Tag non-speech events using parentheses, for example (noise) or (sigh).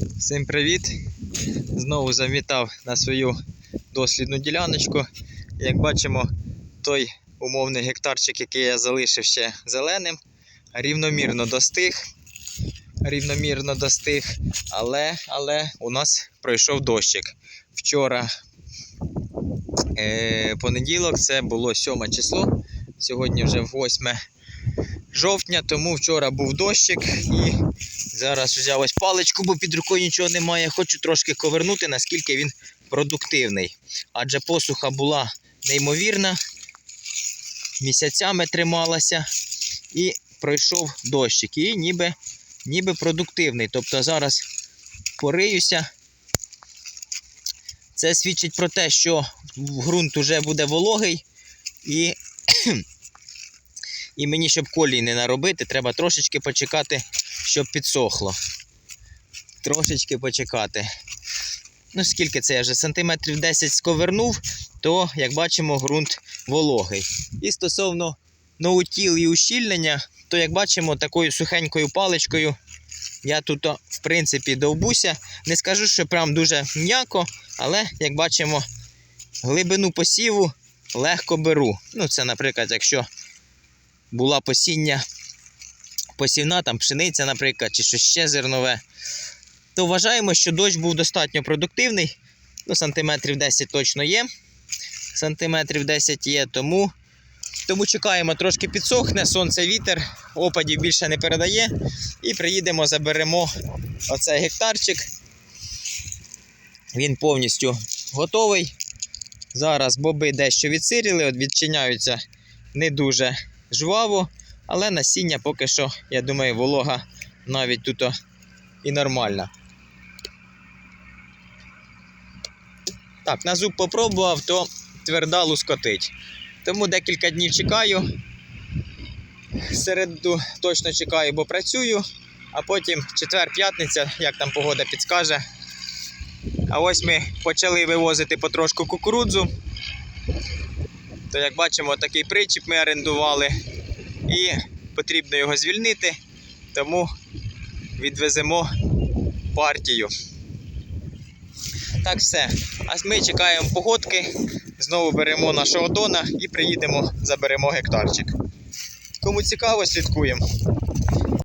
Всім привіт! Знову завітав на свою дослідну діляночку. Як бачимо, той умовний гектарчик, який я залишив ще зеленим, рівномірно достиг. Рівномірно достиг, але, але у нас пройшов дощик. Вчора е, понеділок, це було 7 число. Сьогодні вже 8 жовтня, тому вчора був дощик і Зараз взяв ось паличку, бо під рукою нічого немає. Хочу трошки ковернути, наскільки він продуктивний. Адже посуха була неймовірна, місяцями трималася і пройшов дощик. І ніби, ніби продуктивний. Тобто зараз пориюся. Це свідчить про те, що ґрунт вже буде вологий і. (clears throat) І мені, щоб колій не наробити, треба трошечки почекати, щоб підсохло. Трошечки почекати. Ну, скільки це я вже сантиметрів 10 сковернув, то, як бачимо, ґрунт вологий. І стосовно ноутіл і ущільнення, то, як бачимо, такою сухенькою паличкою я тут, в принципі, довбуся. Не скажу, що прям дуже м'яко, але, як бачимо, глибину посіву легко беру. Ну, це, наприклад, якщо була посіння посівна, там пшениця, наприклад, чи щось ще зернове, то вважаємо, що дощ був достатньо продуктивний. Ну, сантиметрів 10 точно є. Сантиметрів 10 є, тому, тому чекаємо, трошки підсохне, сонце, вітер, опадів більше не передає. І приїдемо, заберемо оцей гектарчик. Він повністю готовий. Зараз боби дещо відсиріли, от відчиняються не дуже жваво, але насіння поки що, я думаю, волога навіть тут і нормальна. Так, на зуб попробував, то тверда лускотить. Тому декілька днів чекаю. Середу точно чекаю, бо працюю, а потім четвер-п'ятниця, як там погода підскаже. А ось ми почали вивозити потрошку кукурудзу. То, як бачимо, такий причіп ми орендували і потрібно його звільнити, тому відвеземо партію. Так, все. А ми чекаємо погодки, знову беремо нашого дона і приїдемо, заберемо гектарчик. Кому цікаво, слідкуємо.